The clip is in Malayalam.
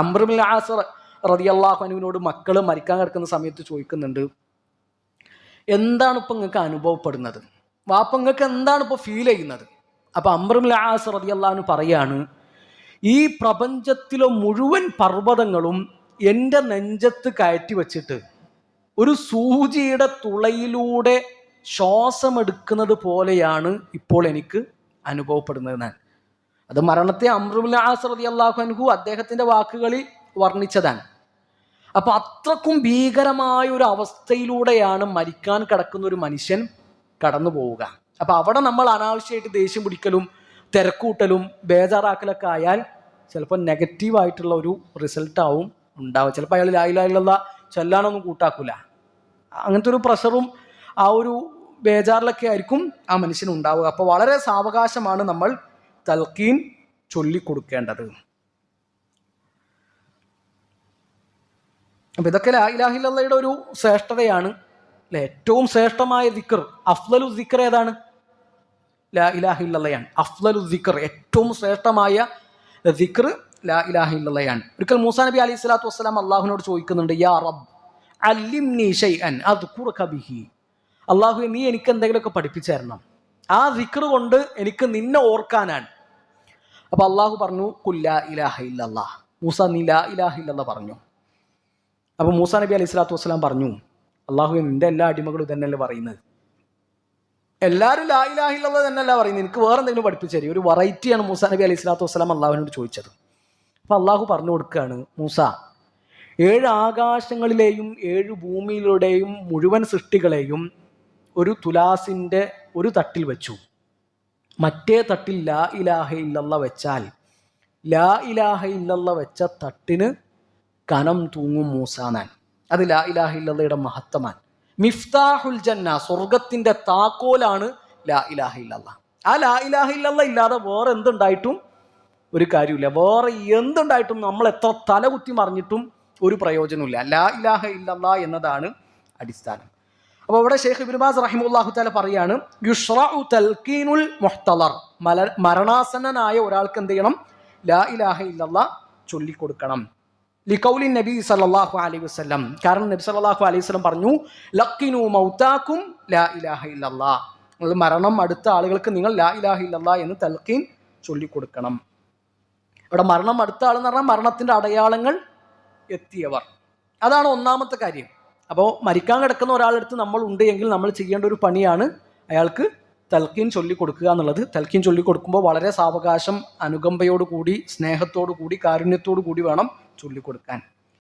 അമ്രുൽ ആസർ റതിയല്ലാഹു അനുവിനോട് മക്കൾ മരിക്കാൻ കിടക്കുന്ന സമയത്ത് ചോദിക്കുന്നുണ്ട് എന്താണ് ഇപ്പം നിങ്ങൾക്ക് അനുഭവപ്പെടുന്നത്? വാപ്പ നിങ്ങൾക്ക് എന്താണ് ഇപ്പോൾ ഫീൽ ചെയ്യുന്നത്? അപ്പം അമ്രബിൻ ആസർ റതിയല്ലാഹു പറയാണ് ഈ പ്രപഞ്ചത്തിലെ മുഴുവൻ പർവതങ്ങളും എന്റെ നെഞ്ചത്ത് കയറ്റി വച്ചിട്ട് ഒരു സൂചിയുടെ തുളയിലൂടെ ശ്വാസമെടുക്കുന്നത് പോലെയാണ് ഇപ്പോൾ എനിക്ക് അനുഭവപ്പെടുന്നത്. അത് മരണത്തെ അമ്രുൽ ആസറതി അള്ളാഹു അൻഹു അദ്ദേഹത്തിന്റെ വാക്കുകളിൽ വർണിച്ചതാണ്. അപ്പൊ അത്രക്കും ഭീകരമായ ഒരു അവസ്ഥയിലൂടെയാണ് മരിക്കാൻ കിടക്കുന്ന ഒരു മനുഷ്യൻ കടന്നു പോവുക. അപ്പൊ അവിടെ നമ്മൾ അനാവശ്യമായിട്ട് ദേഷ്യം പിടിക്കലും തിരക്കൂട്ടലും ബേജാറാക്കലൊക്കെ ആയാൽ ചിലപ്പോൾ നെഗറ്റീവ് ആയിട്ടുള്ള ഒരു റിസൾട്ട് ആവും ഉണ്ടാവുക. ചിലപ്പോൾ അയാൾ ലായിലായിലുള്ള ചെല്ലാനൊന്നും കൂട്ടാക്കൂല. അങ്ങനത്തെ ഒരു പ്രഷറും ആ ഒരു ബേജാറിലൊക്കെ ആയിരിക്കും ആ മനുഷ്യന് ഉണ്ടാവുക. അപ്പോൾ വളരെ സാവകാശമാണ് നമ്മൾ തൽക്കീൻ ചൊല്ലിക്കൊടുക്കേണ്ടത് അപ്പൊ ഇതൊക്കെ ലാ ഇലാഹില്ലയുടെ ഒരു ശ്രേഷ്ഠതയാണ്. അല്ലെ ഏറ്റവും ശ്രേഷ്ഠമായ ദിക്കർ അഫ്ലലു ദിക്കർ ഏതാണ്? ലാ ഇലാഹില്ലയാണ് അഫ്ലലു ദിക്കർ ഏറ്റവും ശ്രേഷ്ഠമായ ദിക്കർ ലാ ഇലാഹില്ലയാണ് ഒരിക്കൽ മൂസാ നബി അലൈഹി സ്വലാത്തു വസ്സലാം അള്ളാഹുവിനോട് ചോദിക്കുന്നുണ്ട് യാ റബ് അല്ലിംനി ഷൈഅൻ അത് ബിഹി. അള്ളാഹു നീ എനിക്ക് എന്തെങ്കിലുമൊക്കെ പഠിപ്പിച്ചു തരണം. ആ ദിക്കർ കൊണ്ട് എനിക്ക് നിന്നെ ഓർക്കാനാണ്. അപ്പൊ അള്ളാഹു പറഞ്ഞു കുല്ലാ ഇലാഹ ഇല്ലല്ലാ മൂസ നീ ലാ ഇലാഹ ഇല്ലല്ലാ പറഞ്ഞു. അപ്പൊ മൂസ നബി അലൈഹി സ്വലാത്തു വസ്സലാം പറഞ്ഞു അള്ളാഹു നിന്റെ എല്ലാ അടിമകളും ഇതന്നെയല്ലേ പറയുന്നത്? എല്ലാവരും ലാ ഇലാഹ ഇല്ലല്ലാ തന്നെയല്ല പറയുന്നത്. എനിക്ക് വേറെ എന്തെങ്കിലും പഠിപ്പിച്ചു തരും ഒരു വെറൈറ്റിയാണ് മൂസ നബി അലൈഹി സ്വലാത്തു വസ്സലാം അള്ളാഹുവിനോട് ചോദിച്ചത്. അപ്പൊ അള്ളാഹു പറഞ്ഞു കൊടുക്കുകയാണ് മൂസ ഏഴ് ആകാശങ്ങളിലെയും ഏഴ് ഭൂമിയിലൂടെയും മുഴുവൻ സൃഷ്ടികളെയും ഒരു തുലാസിന്റെ ഒരു തട്ടിൽ വെച്ചു. മറ്റേ തട്ടിൽ ലാ ഇലാഹ ഇല്ലല്ല വെച്ചാൽ ലാ ഇലാഹ ഇല്ലല്ല വെച്ച തട്ടിന് കനം തൂങ്ങും മൂസാനാൻ. അത് ലാ ഇലാഹ ഇല്ലല്ലയുടെ മഹത്വമാൻ മിഫ്താഹുൽ ജന്ന സ്വർഗത്തിന്റെ താക്കോലാണ് ലാ ഇലാഹ ഇല്ലല്ല. ആ ലാ ഇലാഹ ഇല്ലല്ല ഇല്ലാതെ വേറെ എന്തുണ്ടായിട്ടും ഒരു കാര്യമില്ല. വേറെ എന്തുണ്ടായിട്ടും നമ്മൾ എത്ര തലകുത്തി മറിഞ്ഞിട്ടും ഒരു പ്രയോജനമില്ല ലാ ഇലാഹ ഇല്ലല്ലാ എന്നതാണ് അടിസ്ഥാനം. അപ്പോൾ അവിടെ ഷെയ്ഖ് ഇബിൻബാസ് റഹിമുല്ലാഹു താല പറയാണ് യുഷ്റഉ തൽക്കീനുൽ മുഹ്തലർ. മല മരണാസന്നനായ ഒരാൾക്ക് എന്ത് ചെയ്യണം? ലാ ഇലാഹ ഇല്ലല്ലാ ചൊല്ലിക്കൊടുക്കണം. ലിക്കൗലി നബി സല്ലല്ലാഹു അലൈഹി വസ്ലം കാരണം നബി സല്ലല്ലാഹു അലൈഹി വസ്ലം പറഞ്ഞു ലക്കിനു മൗത്താക്കും ലാ ഇലാഹ ഇല്ലല്ലാ. നിങ്ങൾ മരണം അടുത്ത ആളുകൾക്ക് നിങ്ങൾ ലാ ഇലാഹ ഇല്ലല്ലാ എന്ന് തൽക്കീൻ ചൊല്ലിക്കൊടുക്കണം. ഇവിടെ മരണം അടുത്ത എന്ന് പറഞ്ഞാൽ മരണത്തിന്റെ അടയാളങ്ങൾ എത്തിയവർ. അതാണ് ഒന്നാമത്തെ കാര്യം. അപ്പോൾ മരിക്കാൻ കിടക്കുന്ന ഒരാളെടുത്ത് നമ്മൾ ഉണ്ട് എങ്കിൽ നമ്മൾ ചെയ്യേണ്ട ഒരു പണിയാണ് അയാൾക്ക് തൽക്കീൻ ചൊല്ലിക്കൊടുക്കുക എന്നുള്ളത്. തൽക്കീൻ ചൊല്ലിക്കൊടുക്കുമ്പോൾ വളരെ സാവകാശം അനുകമ്പയോടുകൂടി സ്നേഹത്തോടു കൂടി കാരുണ്യത്തോടു കൂടി വേണം ചൊല്ലിക്കൊടുക്കാൻ